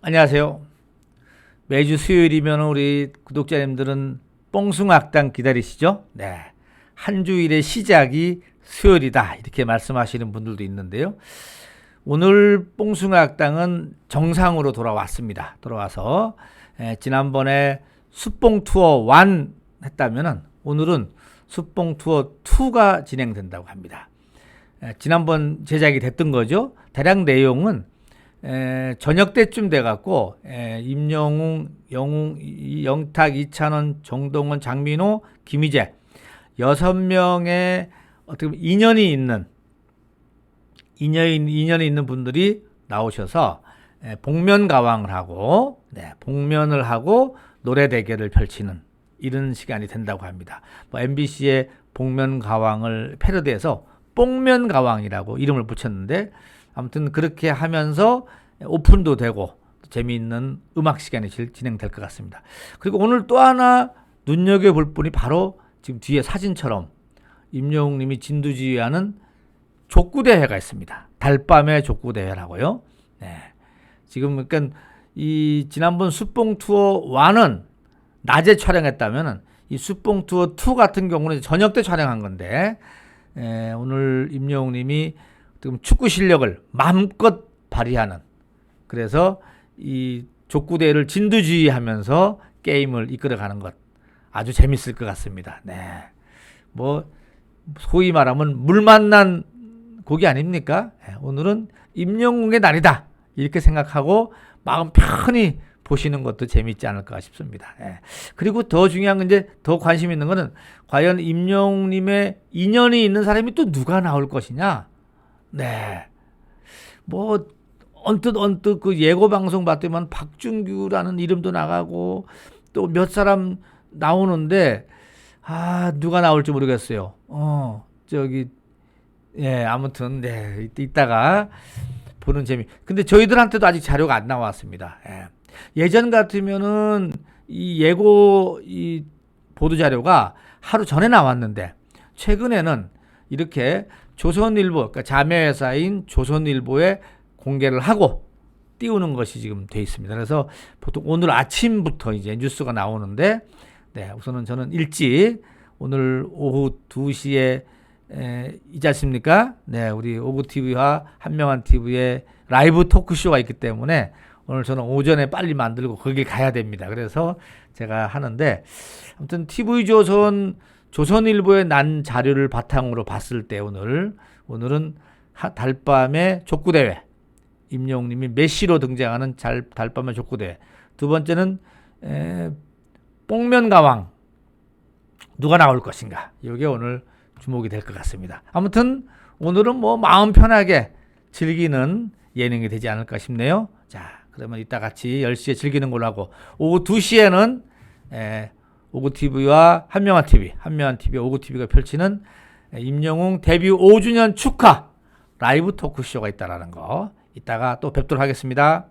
안녕하세요. 매주 수요일이면 우리 구독자님들은 뽕숭악당 기다리시죠? 네. 한 주일의 시작이 수요일이다. 이렇게 말씀하시는 분들도 있는데요. 오늘 뽕숭악당은 정상으로 돌아왔습니다. 돌아와서 에, 지난번에 숲봉 투어 1 했다면은 오늘은 숲봉 투어 2가 진행된다고 합니다. 에, 지난번 제작이 됐던 거죠. 대략 내용은 에, 저녁 때쯤 돼갖고 에, 임영웅, 영웅, 이- 영탁, 이찬원, 정동원, 장민호, 김희재 여섯 명의 어떻게 보면 인연이 있는 인연이, 인연이 있는 분들이 나오셔서 에, 복면 가왕을 하고 네, 복면을 하고 노래 대결을 펼치는 이런 시간이 된다고 합니다. 뭐 MBC의 복면 가왕을 패러디해서 뽕면 가왕이라고 이름을 붙였는데 아무튼 그렇게 하면서 오픈도 되고 재미있는 음악 시간이 질- 진행될 것 같습니다. 그리고 오늘 또 하나 눈여겨볼 분이 바로 지금 뒤에 사진처럼 임영웅 님이 진두지휘하는 족구대회가 있습니다. 달밤의 족구대회라고요. 네. 지금 그러니까 이 지난번 숲봉 투어 1은 낮에 촬영했다면은 이 숲봉 투어 2 같은 경우는 저녁 때 촬영한 건데 에, 오늘 임영웅 님이 지금 축구 실력을 마음껏 발휘하는 그래서 이 족구대회를 진두지휘하면서 게임을 이끌어가는 것 아주 재밌을 것 같습니다. 네. 뭐 소위 말하면 물 만난 고기 아닙니까? 예, 오늘은 임영웅의 날이다. 이렇게 생각하고 마음 편히 보시는 것도 재밌지 않을까 싶습니다. 예. 그리고 더 중요한 건 이제 더 관심 있는 거는 과연 임영웅님의 인연이 있는 사람이 또 누가 나올 것이냐? 네. 뭐 언뜻 언뜻 그 예고 방송 봤더만 박준규라는 이름도 나가고 또 몇 사람 나오는데 아 누가 나올지 모르겠어요. 어 저기 예 아무튼 네 이따- 이따가 보는 재미. 근데 저희들한테도 아직 자료가 안 나왔습니다. 예. 예전 같으면은 이 예고 이 보도 자료가 하루 전에 나왔는데 최근에는 이렇게 조선일보 그러니까 자매회사인 조선일보에 공개를 하고 띄우는 것이 지금 돼 있습니다. 그래서 보통 오늘 아침부터 이제 뉴스가 나오는데 네, 우선은 저는 일찍 오늘 오후 2시에 에, 있지 않습니까? 네, 우리 오구 TV와 한명한 TV의 라이브 토크쇼가 있기 때문에 오늘 저는 오전에 빨리 만들고 거기 가야 됩니다. 그래서 제가 하는데 아무튼 TV 조선 조선일보에 난 자료를 바탕으로 봤을 때 오늘 오늘은 하- 달밤의 족구 대회 임영웅님이 메시로 등장하는 잘, 달밤의 족구 대회 두 번째는 에, 뽕면 가왕 누가 나올 것인가 이게 오늘 주목이 될 것 같습니다. 아무튼 오늘은 뭐 마음 편하게 즐기는 예능이 되지 않을까 싶네요. 자, 그러면 이따 같이 10시에 즐기는 걸로 하고 오후 2시에는 에, 오구 TV와 한명한 TV, 한명한 TV, 오구 TV가 펼치는 에, 임영웅 데뷔 5주년 축하 라이브 토크쇼가 있다라는 거 이따가 또 뵙도록 하겠습니다.